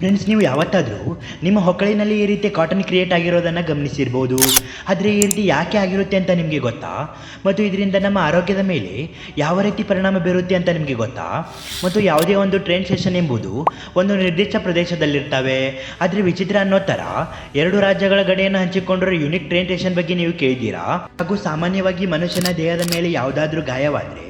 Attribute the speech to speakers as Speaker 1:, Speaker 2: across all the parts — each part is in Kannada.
Speaker 1: ಫ್ರೆಂಡ್ಸ್ ನೀವು ಯಾವತ್ತಾದರೂ ನಿಮ್ಮ ಹೊಕ್ಕಳಿನಲ್ಲಿ ಈ ರೀತಿ ಕಾಟನ್ ಕ್ರಿಯೇಟ್ ಆಗಿರೋದನ್ನು ಗಮನಿಸಿರ್ಬೋದು. ಆದರೆ ಈ ರೀತಿ ಯಾಕೆ ಆಗಿರುತ್ತೆ ಅಂತ ನಿಮಗೆ ಗೊತ್ತಾ? ಮತ್ತು ಇದರಿಂದ ನಮ್ಮ ಆರೋಗ್ಯದ ಮೇಲೆ ಯಾವ ರೀತಿ ಪರಿಣಾಮ ಬೀರುತ್ತೆ ಅಂತ ನಿಮಗೆ ಗೊತ್ತಾ? ಮತ್ತು ಯಾವುದೇ ಒಂದು ಟ್ರೈನ್ ಸ್ಟೇಷನ್ ಎಂಬುದು ಒಂದು ನಿರ್ದಿಷ್ಟ ಪ್ರದೇಶದಲ್ಲಿರ್ತವೆ. ಆದರೆ ವಿಚಿತ್ರ ಅನ್ನೋ ಥರ ಎರಡು ರಾಜ್ಯಗಳ ಗಡಿಯನ್ನು ಹಂಚಿಕೊಂಡಿರೋ ಯುನಿಕ್ ಟ್ರೈನ್ ಸ್ಟೇಷನ್ ಬಗ್ಗೆ ನೀವು ಕೇಳಿದ್ದೀರಾ ಹಾಗೂ ಸಾಮಾನ್ಯವಾಗಿ ಮನುಷ್ಯನ ದೇಹದ ಮೇಲೆ ಯಾವುದಾದ್ರೂ ಗಾಯವಾದರೆ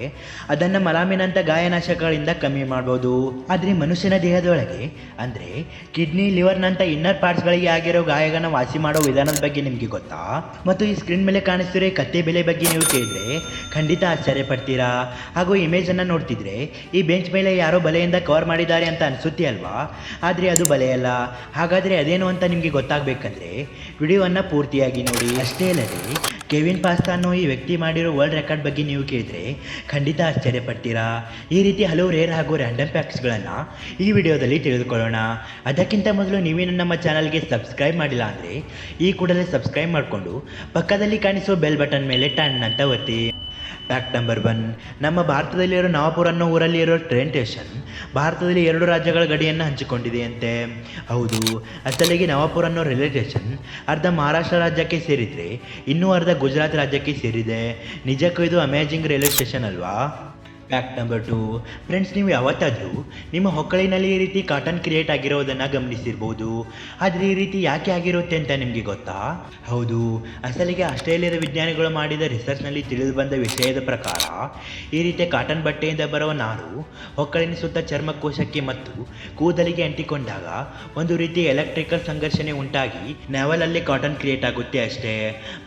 Speaker 1: ಅದನ್ನು ಮಲಾಮಿನಂಥ ಗಾಯನಾಶಕಗಳಿಂದ ಕಮ್ಮಿ ಮಾಡ್ಬೋದು. ಆದರೆ ಮನುಷ್ಯನ ದೇಹದೊಳಗೆ ಅಂದರೆ ಕಿಡ್ನಿ ಲಿವರ್ನಂಥ ಇನ್ನರ್ ಪಾರ್ಟ್ಸ್ಗಳಿಗೆ ಆಗಿರೋ ಗಾಯಗಳನ್ನ ವಾಸಿ ಮಾಡೋ ವಿಧಾನದ ಬಗ್ಗೆ ನಿಮಗೆ ಗೊತ್ತಾ? ಮತ್ತು ಈ ಸ್ಕ್ರೀನ್ ಮೇಲೆ ಕಾಣಿಸ್ತಿರೋ ಕತ್ತೆ ಬೆಲೆ ಬಗ್ಗೆ ನೀವು ಕೇಳಿದ್ರೆ ಖಂಡಿತ ಆಶ್ಚರ್ಯ ಪಡ್ತೀರಾ? ಹಾಗೂ ಇಮೇಜನ್ನು ನೋಡ್ತಿದ್ರೆ ಈ ಬೆಂಚ್ ಮೇಲೆ ಯಾರೋ ಬಲೆಯಿಂದ ಕವರ್ ಮಾಡಿದ್ದಾರೆ ಅಂತ ಅನಿಸುತ್ತೆ ಅಲ್ವಾ? ಆದರೆ ಅದು ಬಲೆಯಲ್ಲ ಹಾಗಾದರೆ ಅದೇನು ಅಂತ ನಿಮಗೆ ಗೊತ್ತಾಗಬೇಕಂದ್ರೆ ವಿಡಿಯೋವನ್ನು ಪೂರ್ತಿಯಾಗಿ ನೋಡಿ. ಅಷ್ಟೇ ಅಲ್ಲದೆ ಕೆವಿನ್ ಪಾಸ್ತಾ ಅನ್ನೋ ಈ ವ್ಯಕ್ತಿ ಮಾಡಿರೋ ವರ್ಲ್ಡ್ ರೆಕಾರ್ಡ್ ಬಗ್ಗೆ ನೀವು ಕೇಳಿದರೆ ಖಂಡಿತ ಆಶ್ಚರ್ಯಪಡ್ತೀರಾ? ಈ ರೀತಿ ಹಲವು ರೇರ್ ಹಾಗೂ ರ್ಯಾಂಡಮ್ ಫ್ಯಾಕ್ಟ್ಸ್ಗಳನ್ನು ಈ ವಿಡಿಯೋದಲ್ಲಿ ತಿಳಿದುಕೊಳ್ಳೋಣ. ಅದಕ್ಕಿಂತ ಮೊದಲು ನೀವೇನು ನಮ್ಮ ಚಾನಲ್ಗೆ ಸಬ್ಸ್ಕ್ರೈಬ್ ಮಾಡಿಲ್ಲ ಅಂದರೆ ಈ ಕೂಡಲೇ ಸಬ್ಸ್ಕ್ರೈಬ್ ಮಾಡಿಕೊಂಡು ಪಕ್ಕದಲ್ಲಿ ಕಾಣಿಸುವ ಬೆಲ್ ಬಟನ್ ಮೇಲೆ ಟನ್ ಅಂತ ಒತ್ತಿ. ಫ್ಯಾಕ್ಟ್ ನಂಬರ್ ಒನ್ ನಮ್ಮ ಭಾರತದಲ್ಲಿರೋ ನವಾಪುರ ಅನ್ನೋ ಊರಲ್ಲಿ ಇರೋ ಟ್ರೈನ್ ಸ್ಟೇಷನ್ ಭಾರತದಲ್ಲಿ ಎರಡು ರಾಜ್ಯಗಳ ಗಡಿಯನ್ನು ಹಂಚಿಕೊಂಡಿದೆಯಂತೆ ಹೌದು ಅಸಲಿಗೆ ನವಾಪುರ ಅನ್ನೋ ರೈಲ್ವೆ ಸ್ಟೇಷನ್ ಅರ್ಧ ಮಹಾರಾಷ್ಟ್ರ ರಾಜ್ಯಕ್ಕೆ ಸೇರಿದರೆ ಇನ್ನೂ ಅರ್ಧ ಗುಜರಾತ್ ರಾಜ್ಯಕ್ಕೆ ಸೇರಿದೆ. ನಿಜಕ್ಕೂ ಇದು ಅಮೇಜಿಂಗ್ ರೈಲ್ವೆ ಸ್ಟೇಷನ್ ಅಲ್ವಾ? ಫ್ಯಾಕ್ಟ್ ನಂಬರ್ ಟು ಫ್ರೆಂಡ್ಸ್ ನೀವು ಯಾವತ್ತಾದರೂ ನಿಮ್ಮ ಹೊಕ್ಕಳಿನಲ್ಲಿ ಈ ರೀತಿ ಕಾಟನ್ ಕ್ರಿಯೇಟ್ ಆಗಿರೋದನ್ನು ಗಮನಿಸಿರ್ಬೋದು. ಆದರೆ ಈ ರೀತಿ ಯಾಕೆ ಆಗಿರುತ್ತೆ ಅಂತ ನಿಮಗೆ ಗೊತ್ತಾ? ಹೌದು, ಅಸಲಿಗೆ ಆಸ್ಟ್ರೇಲಿಯಾದ ವಿಜ್ಞಾನಿಗಳು ಮಾಡಿದ ರಿಸರ್ಚ್ನಲ್ಲಿ ತಿಳಿದು ಬಂದ ವಿಷಯದ ಪ್ರಕಾರ ಈ ರೀತಿಯ ಕಾಟನ್ ಬಟ್ಟೆಯಿಂದ ಬರುವ ನಾರು ಹೊಕ್ಕಳಿನ ಸುತ್ತ ಚರ್ಮಕೋಶಕ್ಕೆ ಮತ್ತು ಕೂದಲಿಗೆ ಅಂಟಿಕೊಂಡಾಗ ಒಂದು ರೀತಿ ಎಲೆಕ್ಟ್ರಿಕಲ್ ಸಂಘರ್ಷಣೆ ಉಂಟಾಗಿ ನೆವಲಲ್ಲಿ ಕಾಟನ್ ಕ್ರಿಯೇಟ್ ಆಗುತ್ತೆ ಅಷ್ಟೇ.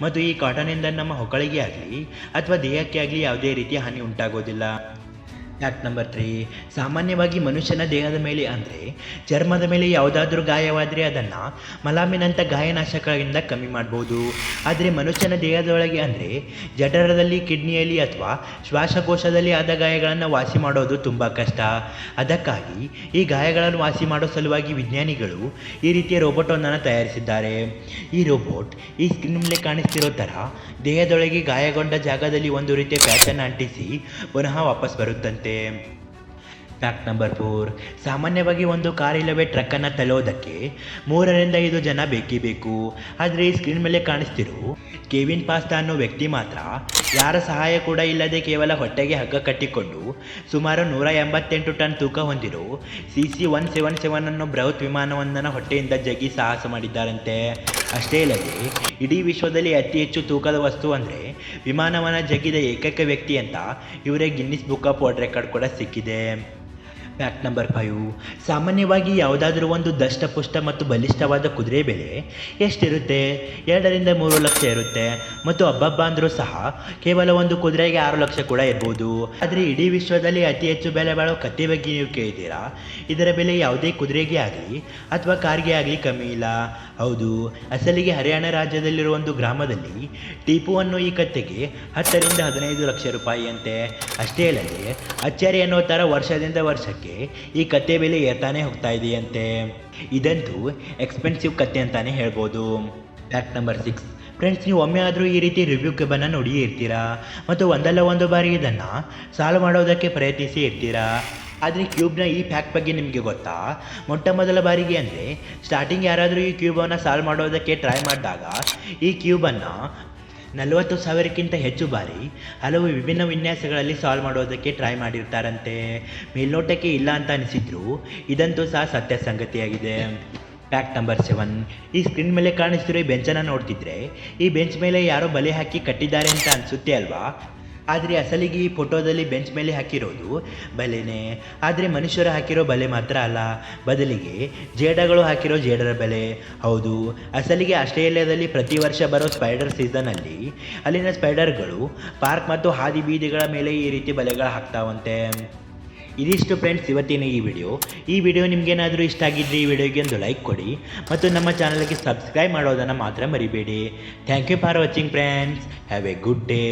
Speaker 1: ಮತ್ತು ಈ ಕಾಟನಿಂದ ನಮ್ಮ ಹೊಕ್ಕಳಿಗೆ ಆಗಲಿ ಅಥವಾ ದೇಹಕ್ಕೆ ಆಗಲಿ ಯಾವುದೇ ರೀತಿಯ ಹಾನಿ ಉಂಟಾಗೋದಿಲ್ಲ. ಫ್ಯಾಕ್ಟ್ ನಂಬರ್ ತ್ರೀ ಸಾಮಾನ್ಯವಾಗಿ ಮನುಷ್ಯನ ದೇಹದ ಮೇಲೆ ಅಂದರೆ ಚರ್ಮದ ಮೇಲೆ ಯಾವುದಾದ್ರೂ ಗಾಯವಾದರೆ ಅದನ್ನು ಮಲಾಮಿನಂಥ ಗಾಯನಾಶಕಗಳಿಂದ ಕಮ್ಮಿ ಮಾಡ್ಬೋದು. ಆದರೆ ಮನುಷ್ಯನ ದೇಹದೊಳಗೆ ಅಂದರೆ ಜಠರದಲ್ಲಿ, ಕಿಡ್ನಿಯಲ್ಲಿ ಅಥವಾ ಶ್ವಾಸಕೋಶದಲ್ಲಿ ಆದ ಗಾಯಗಳನ್ನು ವಾಸಿ ಮಾಡೋದು ತುಂಬ ಕಷ್ಟ. ಅದಕ್ಕಾಗಿ ಈ ಗಾಯಗಳನ್ನು ವಾಸಿ ಮಾಡೋ ಸಲುವಾಗಿ ವಿಜ್ಞಾನಿಗಳು ಈ ರೀತಿಯ ರೋಬೋಟೊಂದನ್ನು ತಯಾರಿಸಿದ್ದಾರೆ. ಈ ರೋಬೋಟ್ ಈ ಸ್ಕ್ರೀನ್ ಮೇಲೆ ಕಾಣಿಸ್ತಿರೋ ಥರ ದೇಹದೊಳಗೆ ಗಾಯಗೊಂಡ ಜಾಗದಲ್ಲಿ ಒಂದು ರೀತಿಯ ಪ್ಯಾಚನ್ನು ಅಂಟಿಸಿ ಪುನಃ ವಾಪಸ್ ಬರುತ್ತಂತೆ. ಫ್ಯಾಕ್ಟ್ ನಂಬರ್ ಫೋರ್ ಸಾಮಾನ್ಯವಾಗಿ ಒಂದು ಕಾರ್ ಇಲ್ಲವೇ ಟ್ರಕ್ಕನ್ನು ತಲೋದಕ್ಕೆ ಮೂರರಿಂದ ಐದು ಜನ ಬೇಕೇ ಬೇಕು. ಆದರೆ ಈ ಸ್ಕ್ರೀನ್ ಮೇಲೆ ಕಾಣಿಸ್ತಿರೋ ಕೆವಿನ್ ಪಾಸ್ತಾ ಅನ್ನೋ ವ್ಯಕ್ತಿ ಮಾತ್ರ ಯಾರ ಸಹಾಯ ಕೂಡ ಇಲ್ಲದೆ ಕೇವಲ ಹೊಟ್ಟೆಗೆ ಹಗ್ಗ ಕಟ್ಟಿಕೊಂಡು ಸುಮಾರು ನೂರ ಎಂಬತ್ತೆಂಟು ಟನ್ ತೂಕ ಹೊಂದಿರೋ C C one seven seven ಅನ್ನೋ ಬೃಹತ್ ವಿಮಾನವೊಂದನ್ನು ಹೊಟ್ಟೆಯಿಂದ ಜಗ್ಗಿ ಸಾಹಸ ಮಾಡಿದ್ದಾರಂತೆ. ಅಷ್ಟೇ ಇಲ್ಲದೆ, ಇಡೀ ವಿಶ್ವದಲ್ಲಿ ಅತಿ ಹೆಚ್ಚು ತೂಕದ ವಸ್ತು ಅಂದರೆ ವಿಮಾನವನ್ನು ಜಗ್ಗಿದ ಏಕೈಕ ವ್ಯಕ್ತಿ ಅಂತ ಇವರೇ Guinness book of world record ಕೂಡ ಸಿಕ್ಕಿದೆ. ಫ್ಯಾಕ್ಟ್ ನಂಬರ್ ಫೈವ್ ಸಾಮಾನ್ಯವಾಗಿ ಯಾವುದಾದ್ರೂ ಒಂದು ದಷ್ಟಪುಷ್ಟ ಮತ್ತು ಬಲಿಷ್ಠವಾದ ಕುದುರೆ ಬೆಲೆ ಎಷ್ಟಿರುತ್ತೆ? ಎರಡರಿಂದ ಮೂರು ಲಕ್ಷ ಇರುತ್ತೆ. ಮತ್ತು ಹಬ್ಬಬ್ಬ ಅಂದರೂ ಸಹ ಕೇವಲ ಒಂದು ಕುದುರೆಗೆ ಆರು ಲಕ್ಷ ಕೂಡ ಇರ್ಬೋದು. ಆದರೆ ಇಡೀ ವಿಶ್ವದಲ್ಲಿ ಅತಿ ಹೆಚ್ಚು ಬೆಲೆ ಬಾಳೋ ಕತ್ತೆ ಬಗ್ಗೆ ನೀವು ಕೇಳಿದ್ದೀರಾ ಇದರ ಬೆಲೆ ಯಾವುದೇ ಕುದುರೆಗೆ ಆಗಲಿ ಅಥವಾ ಕಾರ್ಗೆ ಆಗಲಿ ಕಮ್ಮಿ ಇಲ್ಲ. ಹೌದು, ಅಸಲಿಗೆ ಹರಿಯಾಣ ರಾಜ್ಯದಲ್ಲಿರುವ ಒಂದು ಗ್ರಾಮದಲ್ಲಿ ಟೀಪು ಅನ್ನೋ ಈ ಕತ್ತೆಗೆ ಹತ್ತರಿಂದ ಹದಿನೈದು ಲಕ್ಷ ರೂಪಾಯಿ ಅಂತೆ ಅಷ್ಟೇ ಅಲ್ಲದೆ, ಅಚ್ಚರಿ ಅನ್ನೋ ಥರ ವರ್ಷದಿಂದ ವರ್ಷಕ್ಕೆ ಈ ಕತೆ ಬೆಲೆ ಏರ್ತಾನೆ ಹೋಗ್ತಾ ಇದೆಯಂತೆ. ಇದಂತೂ ಎಕ್ಸ್ಪೆನ್ಸಿವ್ ಕತೆ ಅಂತಾನೆ ಹೇಳ್ಬೋದು. ಫ್ಯಾಕ್ಟ್ ನಂಬರ್ ಸಿಕ್ಸ್ ಫ್ರೆಂಡ್ಸ್ ನೀವು ಒಮ್ಮೆ ಆದರೂ ಈ ರೀತಿ ರಿವ್ಯೂ ಕ್ಯೂಬನ್ನು ನೋಡಿ ಇರ್ತೀರಾ? ಮತ್ತು ಒಂದಲ್ಲ ಒಂದು ಬಾರಿ ಇದನ್ನು ಸಾಲ್ವ್ ಮಾಡೋದಕ್ಕೆ ಪ್ರಯತ್ನಿಸಿ ಇರ್ತೀರಾ? ಆದರೆ ಕ್ಯೂಬ್ನ ಈ ಪ್ಯಾಕ್ ಬಗ್ಗೆ ನಿಮಗೆ ಗೊತ್ತಾ? ಮೊಟ್ಟ ಮೊದಲ ಬಾರಿಗೆ ಅಂದರೆ ಸ್ಟಾರ್ಟಿಂಗ್ ಯಾರಾದರೂ ಈ ಕ್ಯೂಬನ್ನು ಸಾಲ್ವ್ ಮಾಡೋದಕ್ಕೆ ಟ್ರೈ ಮಾಡಿದಾಗ, ಈ ಕ್ಯೂಬನ್ನು ನಲವತ್ತು ಸಾವಿರಕ್ಕಿಂತ ಹೆಚ್ಚು ಬಾರಿ ಹಲವು ವಿಭಿನ್ನ ವಿನ್ಯಾಸಗಳಲ್ಲಿ ಸಾಲ್ವ್ ಮಾಡೋದಕ್ಕೆ ಟ್ರೈ ಮಾಡಿರ್ತಾರಂತೆ. ಮೇಲ್ನೋಟಕ್ಕೆ ಇಲ್ಲ ಅಂತ ಅನಿಸಿದ್ರು ಇದಂತೂ ಸಹ ಸತ್ಯ ಸಂಗತಿಯಾಗಿದೆ. ಫ್ಯಾಕ್ಟ್ ನಂಬರ್ ಸೆವೆನ್ ಈ ಸ್ಕ್ರೀನ್ ಮೇಲೆ ಕಾಣಿಸ್ತಿರೋ ಈ ಬೆಂಚನ್ನು ನೋಡ್ತಿದ್ರೆ ಈ ಬೆಂಚ್ ಮೇಲೆ ಯಾರೋ ಬಲೆ ಹಾಕಿ ಕಟ್ಟಿದ್ದಾರೆ ಅಂತ ಅನಿಸುತ್ತೆ ಅಲ್ವಾ? ಆದರೆ ಅಸಲಿಗೆ ಈ ಫೋಟೋದಲ್ಲಿ ಬೆಂಚ್ ಮೇಲೆ ಹಾಕಿರೋದು ಬಲೆನೇ. ಆದರೆ ಮನುಷ್ಯರು ಹಾಕಿರೋ ಬಲೆ ಮಾತ್ರ ಅಲ್ಲ. ಬದಲಿಗೆ ಜೇಡಗಳು ಹಾಕಿರೋ ಜೇಡರ ಬಲೆ. ಹೌದು, ಅಸಲಿಗೆ ಆಸ್ಟ್ರೇಲಿಯಾದಲ್ಲಿ ಪ್ರತಿ ವರ್ಷ ಬರೋ ಸ್ಪೈಡರ್ ಸೀಸನಲ್ಲಿ ಅಲ್ಲಿನ ಸ್ಪೈಡರ್ಗಳು ಪಾರ್ಕ್ ಮತ್ತು ಹಾದಿ ಬೀದಿಗಳ ಮೇಲೆ ಈ ರೀತಿ ಬಲೆಗಳು ಹಾಕ್ತಾವಂತೆ. ಇದಿಷ್ಟು ಫ್ರೆಂಡ್ಸ್ ಇವತ್ತಿನ ಈ ವಿಡಿಯೋ. ಈ ವಿಡಿಯೋ ನಿಮಗೇನಾದರೂ ಇಷ್ಟ ಆಗಿದ್ದರೆ ಈ ವಿಡಿಯೋಗೆ ಒಂದು ಲೈಕ್ ಕೊಡಿ ಮತ್ತು ನಮ್ಮ ಚಾನಲ್ಗೆ ಸಬ್ಸ್ಕ್ರೈಬ್ ಮಾಡೋದನ್ನು ಮಾತ್ರ ಮರಿಬೇಡಿ. Thank you for watching friends. Have a good day.